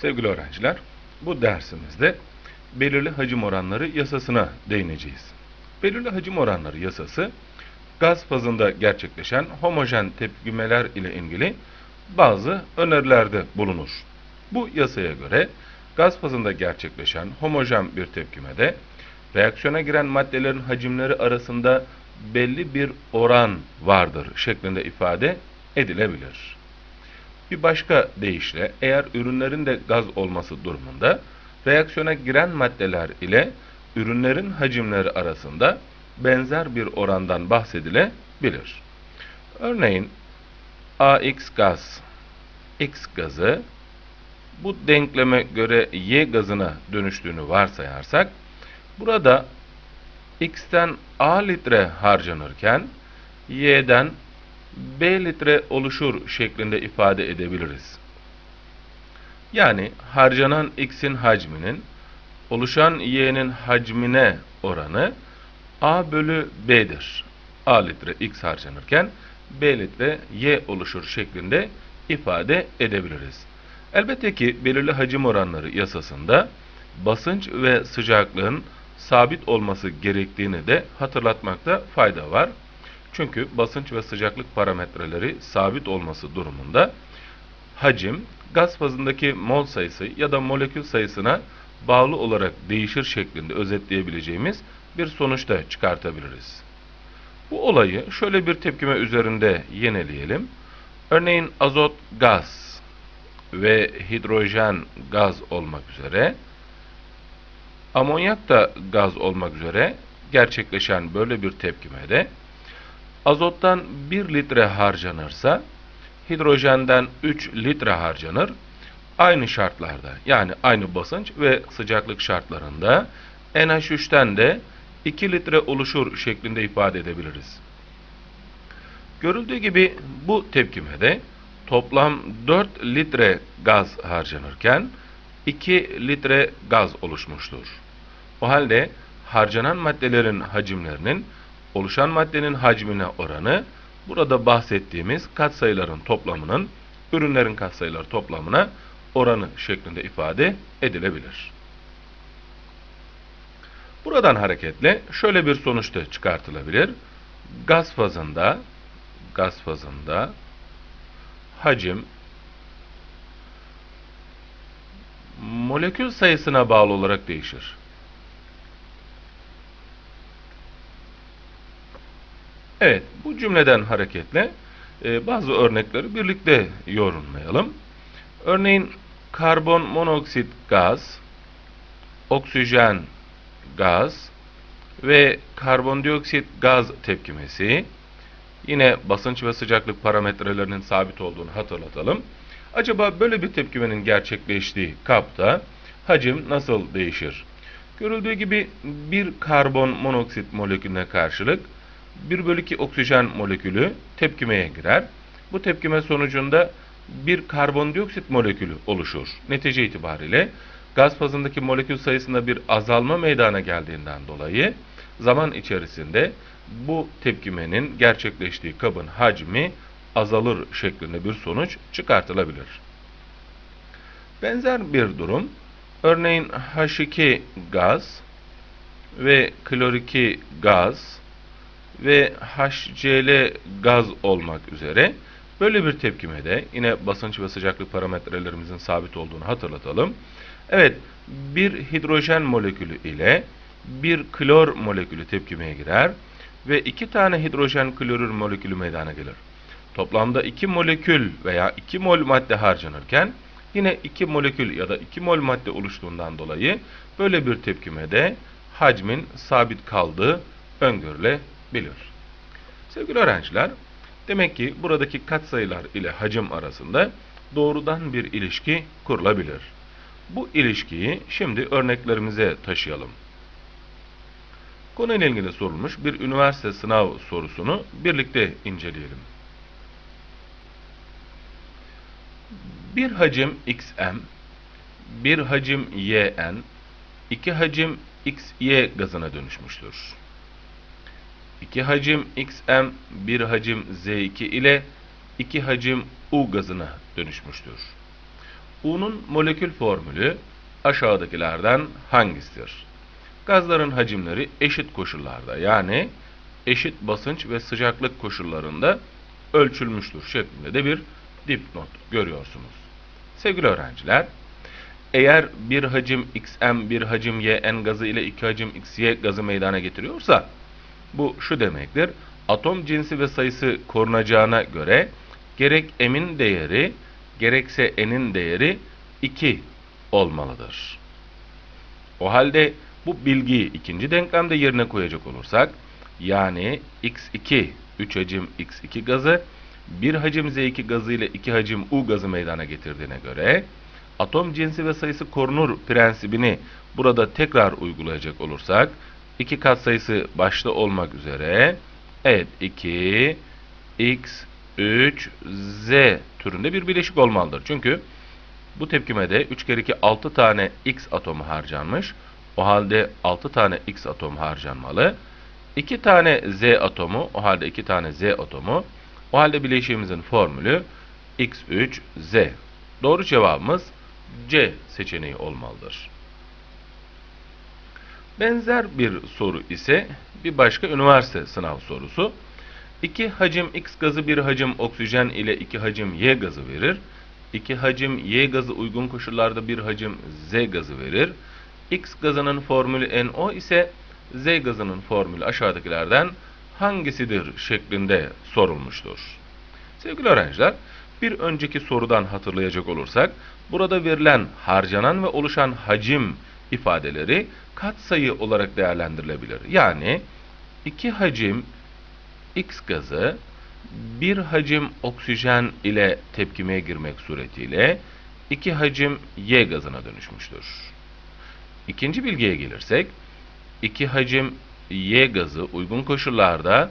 Sevgili öğrenciler, bu dersimizde belirli hacim oranları yasasına değineceğiz. Belirli hacim oranları yasası, gaz fazında gerçekleşen homojen tepkimeler ile ilgili bazı önerilerde bulunur. Bu yasaya göre gaz fazında gerçekleşen homojen bir tepkimede reaksiyona giren maddelerin hacimleri arasında belli bir oran vardır şeklinde ifade edilebilir. Bir başka deyişle eğer ürünlerin de gaz olması durumunda reaksiyona giren maddeler ile ürünlerin hacimleri arasında benzer bir orandan bahsedilebilir. Örneğin AX gaz, X gazı bu denkleme göre Y gazına dönüştüğünü varsayarsak burada X'ten A litre harcanırken Y'den B litre oluşur şeklinde ifade edebiliriz. Yani harcanan X'in hacminin oluşan Y'nin hacmine oranı A bölü B'dir. A litre X harcanırken B litre Y oluşur şeklinde ifade edebiliriz. Elbette ki belirli hacim oranları yasasında basınç ve sıcaklığın sabit olması gerektiğini de hatırlatmakta fayda var. Çünkü basınç ve sıcaklık parametreleri sabit olması durumunda hacim gaz fazındaki mol sayısı ya da molekül sayısına bağlı olarak değişir şeklinde özetleyebileceğimiz bir sonuç da çıkartabiliriz. Bu olayı şöyle bir tepkime üzerinde yeneleyelim. Örneğin azot gaz ve hidrojen gaz olmak üzere amonyak da gaz olmak üzere gerçekleşen böyle bir tepkimede azottan 1 litre harcanırsa hidrojenden 3 litre harcanır. Aynı şartlarda yani aynı basınç ve sıcaklık şartlarında NH3'ten de 2 litre oluşur şeklinde ifade edebiliriz. Görüldüğü gibi bu tepkimede toplam 4 litre gaz harcanırken 2 litre gaz oluşmuştur. O halde harcanan maddelerin hacimlerinin oluşan maddenin hacmine oranı burada bahsettiğimiz katsayıların toplamının ürünlerin katsayıları toplamına oranı şeklinde ifade edilebilir. Buradan hareketle şöyle bir sonuç da çıkartılabilir. Gaz fazında gaz fazında hacim molekül sayısına bağlı olarak değişir. Evet, bu cümleden hareketle e, bazı örnekleri birlikte yorumlayalım. Örneğin karbon monoksit gaz, oksijen gaz ve karbondioksit gaz tepkimesi yine basınç ve sıcaklık parametrelerinin sabit olduğunu hatırlatalım. Acaba böyle bir tepkimenin gerçekleştiği kapta hacim nasıl değişir? Görüldüğü gibi bir karbon monoksit molekülüne karşılık 1 bölü 2 oksijen molekülü tepkimeye girer. Bu tepkime sonucunda bir karbondioksit molekülü oluşur. Netice itibariyle gaz fazındaki molekül sayısında bir azalma meydana geldiğinden dolayı zaman içerisinde bu tepkimenin gerçekleştiği kabın hacmi azalır şeklinde bir sonuç çıkartılabilir. Benzer bir durum örneğin H2 gaz ve klor 2 gaz ve HCl gaz olmak üzere böyle bir tepkimede yine basınç ve sıcaklık parametrelerimizin sabit olduğunu hatırlatalım. Evet, bir hidrojen molekülü ile bir klor molekülü tepkimeye girer ve iki tane hidrojen klorür molekülü meydana gelir. Toplamda iki molekül veya iki mol madde harcanırken yine iki molekül ya da iki mol madde oluştuğundan dolayı böyle bir tepkimede hacmin sabit kaldığı öngörülebilir. Sevgili öğrenciler, demek ki buradaki katsayılar ile hacim arasında doğrudan bir ilişki kurulabilir. Bu ilişkiyi şimdi örneklerimize taşıyalım. Konuyla ilgili sorulmuş bir üniversite sınav sorusunu birlikte inceleyelim. Bir hacim xm, bir hacim yn, iki hacim xy gazına dönüşmüştür. İki hacim xm, bir hacim z2 ile iki hacim u gazına dönüşmüştür. U'nun molekül formülü aşağıdakilerden hangisidir? Gazların hacimleri eşit koşullarda yani eşit basınç ve sıcaklık koşullarında ölçülmüştür şeklinde de bir dipnot görüyorsunuz. Sevgili öğrenciler, eğer bir hacim xm bir hacim yn gazı ile iki hacim xy gazı meydana getiriyorsa bu şu demektir. Atom cinsi ve sayısı korunacağına göre gerek m'in değeri gerekse n'in değeri 2 olmalıdır. O halde bu bilgiyi ikinci denklemde yerine koyacak olursak yani x2 3 hacim x2 gazı 1 hacim z2 gazı ile 2 hacim u gazı meydana getirdiğine göre atom cinsi ve sayısı korunur prensibini burada tekrar uygulayacak olursak 2 katsayısı başta olmak üzere evet 2 x 3 z türünde bir bileşik olmalıdır. Çünkü bu tepkimede 3 kere 2 6 tane x atomu harcanmış. O halde 6 tane x atomu harcanmalı. 2 tane z atomu, o halde 2 tane z atomu. O halde bileşiğimizin formülü x3z. Doğru cevabımız C seçeneği olmalıdır. Benzer bir soru ise bir başka üniversite sınav sorusu. 2 hacim X gazı bir hacim oksijen ile 2 hacim Y gazı verir. 2 hacim Y gazı uygun koşullarda bir hacim Z gazı verir. X gazının formülü NO ise Z gazının formülü aşağıdakilerden hangisidir şeklinde sorulmuştur. Sevgili öğrenciler, bir önceki sorudan hatırlayacak olursak, burada verilen harcanan ve oluşan hacim ifadeleri katsayı olarak değerlendirilebilir. Yani 2 hacim X gazı bir hacim oksijen ile tepkimeye girmek suretiyle 2 hacim Y gazına dönüşmüştür. İkinci bilgiye gelirsek, 2 hacim Y gazı uygun koşullarda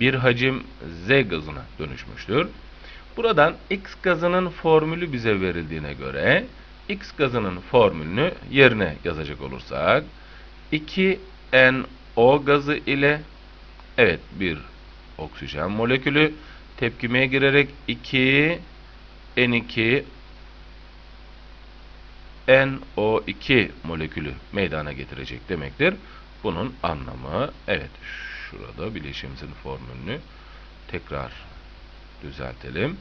bir hacim Z gazına dönüşmüştür. Buradan X gazının formülü bize verildiğine göre X gazının formülünü yerine yazacak olursak 2NO gazı ile evet bir oksijen molekülü tepkimeye girerek 2 N2 NO2 molekülü meydana getirecek demektir. Bunun anlamı evet şurada bileşimimizin formülünü tekrar düzeltelim.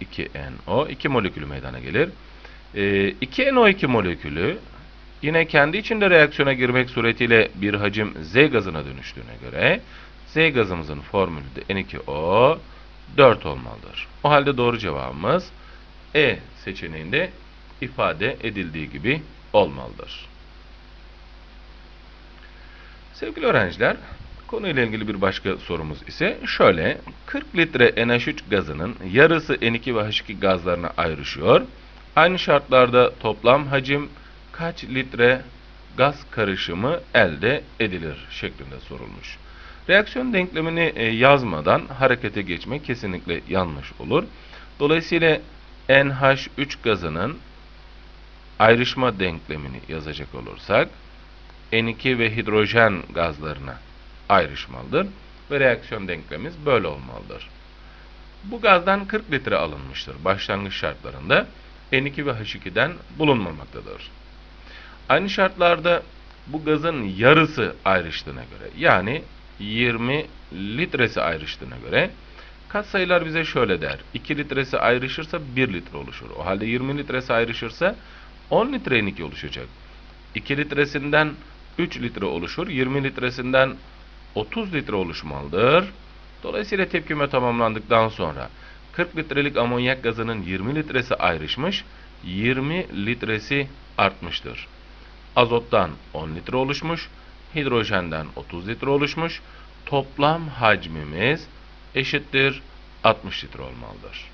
2NO 2 molekülü meydana gelir. Ee, 2NO2 molekülü yine kendi içinde reaksiyona girmek suretiyle bir hacim Z gazına dönüştüğüne göre Z gazımızın formülü de N2O 4 olmalıdır. O halde doğru cevabımız E seçeneğinde ifade edildiği gibi olmalıdır. Sevgili öğrenciler, konuyla ilgili bir başka sorumuz ise şöyle. 40 litre NH3 gazının yarısı N2 ve H2 gazlarına ayrışıyor. Aynı şartlarda toplam hacim kaç litre gaz karışımı elde edilir şeklinde sorulmuş. Reaksiyon denklemini e, yazmadan harekete geçmek kesinlikle yanlış olur. Dolayısıyla NH3 gazının ayrışma denklemini yazacak olursak N2 ve hidrojen gazlarına ayrışmalıdır ve reaksiyon denklemimiz böyle olmalıdır. Bu gazdan 40 litre alınmıştır. Başlangıç şartlarında N2 ve H2'den bulunmamaktadır. Aynı şartlarda bu gazın yarısı ayrıştığına göre yani 20 litresi ayrıştığına göre katsayılar bize şöyle der. 2 litresi ayrışırsa 1 litre oluşur. O halde 20 litresi ayrışırsa 10 litre N2 oluşacak. 2 litresinden 3 litre oluşur. 20 litresinden 30 litre oluşmalıdır. Dolayısıyla tepkime tamamlandıktan sonra 40 litrelik amonyak gazının 20 litresi ayrışmış, 20 litresi artmıştır. Azottan 10 litre oluşmuş, hidrojenden 30 litre oluşmuş. Toplam hacmimiz eşittir 60 litre olmalıdır.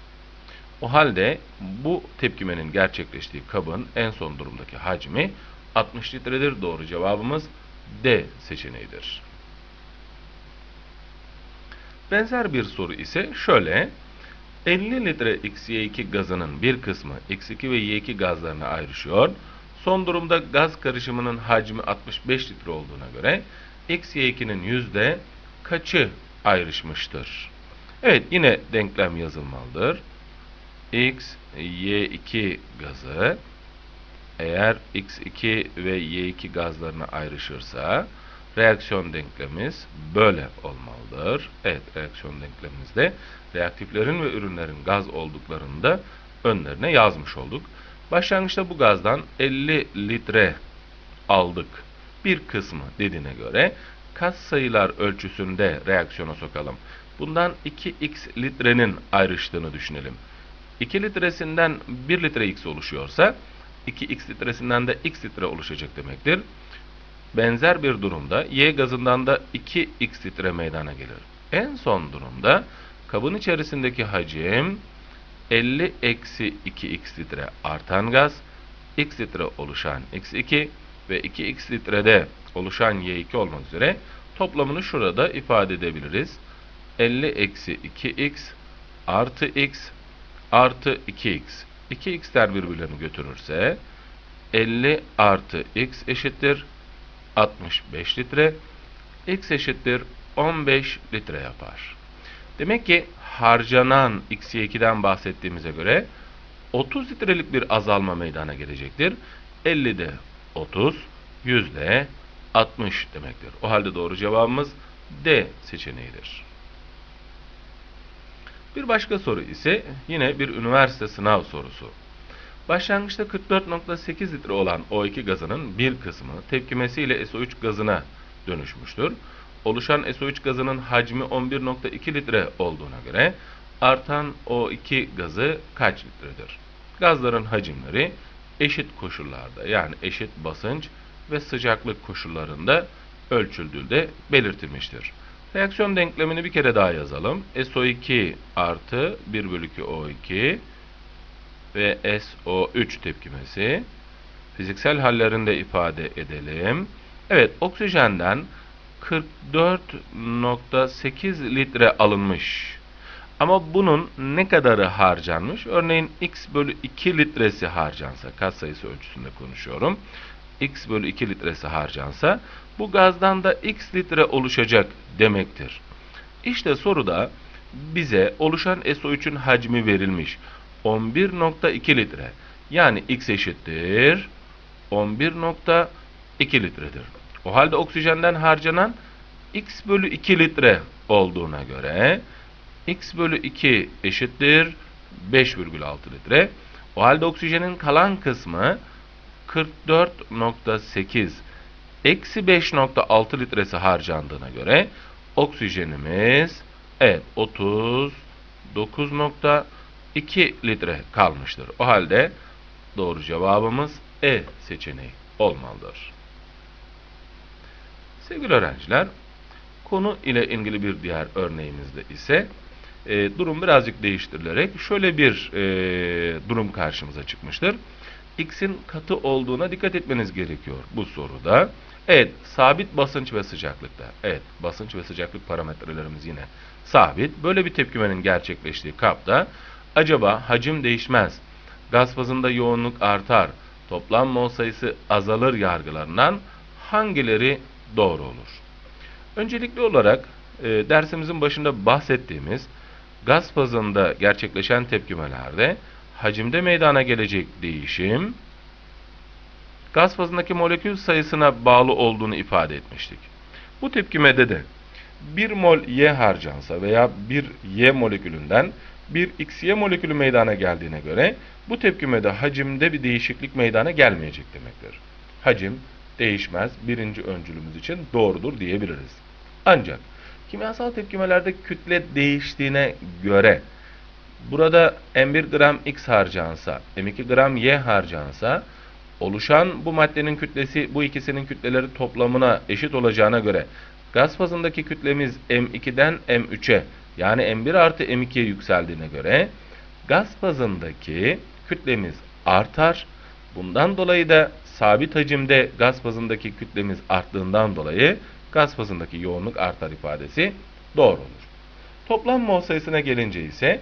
O halde bu tepkimenin gerçekleştiği kabın en son durumdaki hacmi 60 litredir. Doğru cevabımız D seçeneğidir. Benzer bir soru ise şöyle. 50 litre XY2 gazının bir kısmı X2 ve Y2 gazlarına ayrışıyor. Son durumda gaz karışımının hacmi 65 litre olduğuna göre XY2'nin yüzde kaçı ayrışmıştır? Evet yine denklem yazılmalıdır. X, Y2 gazı eğer X2 ve Y2 gazlarına ayrışırsa reaksiyon denklemimiz böyle olmalıdır. Evet, reaksiyon denklemimizde reaktiflerin ve ürünlerin gaz olduklarını da önlerine yazmış olduk. Başlangıçta bu gazdan 50 litre aldık. Bir kısmı dediğine göre kat sayılar ölçüsünde reaksiyona sokalım. Bundan 2x litrenin ayrıştığını düşünelim. 2 litresinden 1 litre x oluşuyorsa 2x litresinden de x litre oluşacak demektir. Benzer bir durumda y gazından da 2x litre meydana gelir. En son durumda kabın içerisindeki hacim 50 eksi 2x litre artan gaz, x litre oluşan x2 ve 2x litrede oluşan y2 olmak üzere toplamını şurada ifade edebiliriz. 50 eksi 2x artı x artı 2x. 2x'ler birbirlerini götürürse 50 artı x eşittir 65 litre. x eşittir 15 litre yapar. Demek ki harcanan x2'den bahsettiğimize göre 30 litrelik bir azalma meydana gelecektir. 50'de 30, 100'de 60 demektir. O halde doğru cevabımız D seçeneğidir. Bir başka soru ise yine bir üniversite sınav sorusu. Başlangıçta 44.8 litre olan O2 gazının bir kısmı tepkimesiyle SO3 gazına dönüşmüştür. Oluşan SO3 gazının hacmi 11.2 litre olduğuna göre artan O2 gazı kaç litredir? Gazların hacimleri eşit koşullarda yani eşit basınç ve sıcaklık koşullarında ölçüldüğü de belirtilmiştir. Reaksiyon denklemini bir kere daha yazalım. SO2 artı 1 bölü 2 O2 ve SO3 tepkimesi. Fiziksel hallerinde ifade edelim. Evet, oksijenden 44.8 litre alınmış. Ama bunun ne kadarı harcanmış? Örneğin x bölü 2 litresi harcansa, katsayısı ölçüsünde konuşuyorum. x bölü 2 litresi harcansa, bu gazdan da x litre oluşacak demektir. İşte soruda bize oluşan SO3'ün hacmi verilmiş. 11.2 litre. Yani x eşittir 11.2 litredir. O halde oksijenden harcanan x bölü 2 litre olduğuna göre x bölü 2 eşittir 5,6 litre. O halde oksijenin kalan kısmı 44.8 eksi 5.6 litresi harcandığına göre oksijenimiz evet 39.2 litre kalmıştır. O halde doğru cevabımız E seçeneği olmalıdır. Sevgili öğrenciler, konu ile ilgili bir diğer örneğimizde ise e, durum birazcık değiştirilerek şöyle bir e, durum karşımıza çıkmıştır. X'in katı olduğuna dikkat etmeniz gerekiyor bu soruda. Evet, sabit basınç ve sıcaklıkta. Evet, basınç ve sıcaklık parametrelerimiz yine sabit. Böyle bir tepkimenin gerçekleştiği kapta acaba hacim değişmez, gaz fazında yoğunluk artar, toplam mol sayısı azalır yargılarından hangileri doğru olur? Öncelikli olarak e, dersimizin başında bahsettiğimiz gaz fazında gerçekleşen tepkimelerde hacimde meydana gelecek değişim gaz fazındaki molekül sayısına bağlı olduğunu ifade etmiştik. Bu tepkimede de 1 mol Y harcansa veya bir Y molekülünden bir XY molekülü meydana geldiğine göre bu tepkimede hacimde bir değişiklik meydana gelmeyecek demektir. Hacim değişmez birinci öncülümüz için doğrudur diyebiliriz. Ancak kimyasal tepkimelerde kütle değiştiğine göre burada M1 gram X harcansa, M2 gram Y harcansa oluşan bu maddenin kütlesi bu ikisinin kütleleri toplamına eşit olacağına göre gaz fazındaki kütlemiz M2'den M3'e yani M1 artı M2'ye yükseldiğine göre gaz fazındaki kütlemiz artar. Bundan dolayı da sabit hacimde gaz fazındaki kütlemiz arttığından dolayı gaz fazındaki yoğunluk artar ifadesi doğru olur. Toplam mol sayısına gelince ise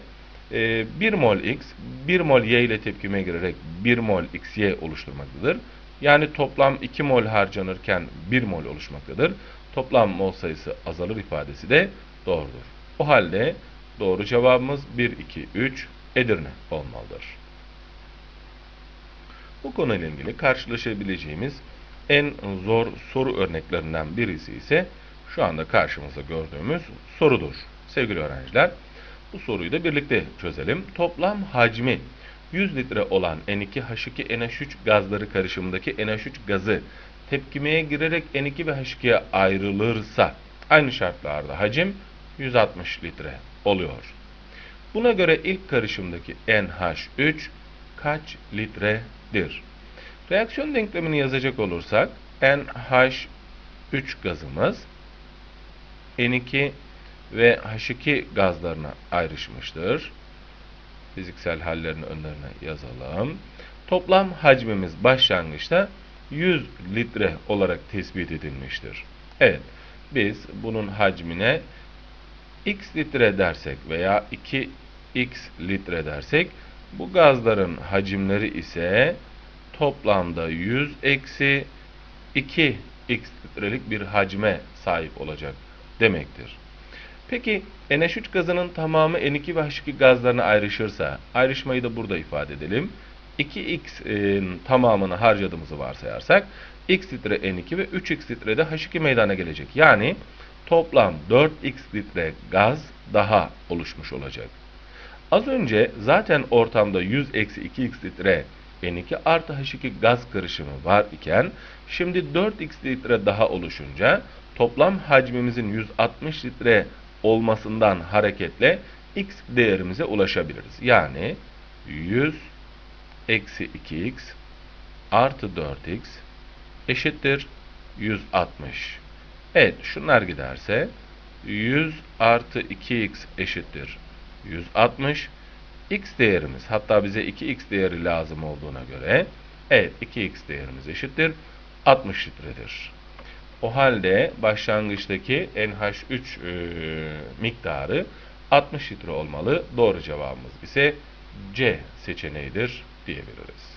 1 mol X, 1 mol Y ile tepkime girerek 1 mol XY oluşturmaktadır. Yani toplam 2 mol harcanırken 1 mol oluşmaktadır. Toplam mol sayısı azalır ifadesi de doğrudur. O halde doğru cevabımız 1, 2, 3 Edirne olmalıdır. Bu konuyla ilgili karşılaşabileceğimiz en zor soru örneklerinden birisi ise şu anda karşımızda gördüğümüz sorudur. Sevgili öğrenciler, bu soruyu da birlikte çözelim. Toplam hacmi 100 litre olan N2H2NH3 gazları karışımındaki NH3 gazı tepkimeye girerek N2 ve H2'ye ayrılırsa aynı şartlarda hacim 160 litre oluyor. Buna göre ilk karışımdaki NH3 kaç litredir? Reaksiyon denklemini yazacak olursak NH3 gazımız N2 ve H2 gazlarına ayrışmıştır. Fiziksel hallerini önlerine yazalım. Toplam hacmimiz başlangıçta 100 litre olarak tespit edilmiştir. Evet, biz bunun hacmine x litre dersek veya 2x litre dersek bu gazların hacimleri ise toplamda 100 eksi 2x litrelik bir hacme sahip olacak demektir. Peki NH3 gazının tamamı N2 ve H2 gazlarına ayrışırsa, ayrışmayı da burada ifade edelim. 2x tamamını harcadığımızı varsayarsak, x litre N2 ve 3x litre de H2 meydana gelecek. Yani toplam 4x litre gaz daha oluşmuş olacak. Az önce zaten ortamda 100 eksi 2x litre N2 artı H2 gaz karışımı var iken şimdi 4x litre daha oluşunca toplam hacmimizin 160 litre olmasından hareketle x değerimize ulaşabiliriz. Yani 100 eksi 2x artı 4x eşittir 160. Evet şunlar giderse 100 artı 2x eşittir 160. x değerimiz hatta bize 2x değeri lazım olduğuna göre evet 2x değerimiz eşittir 60 litredir. O halde başlangıçtaki NH3 e, miktarı 60 litre olmalı. Doğru cevabımız ise C seçeneğidir diyebiliriz.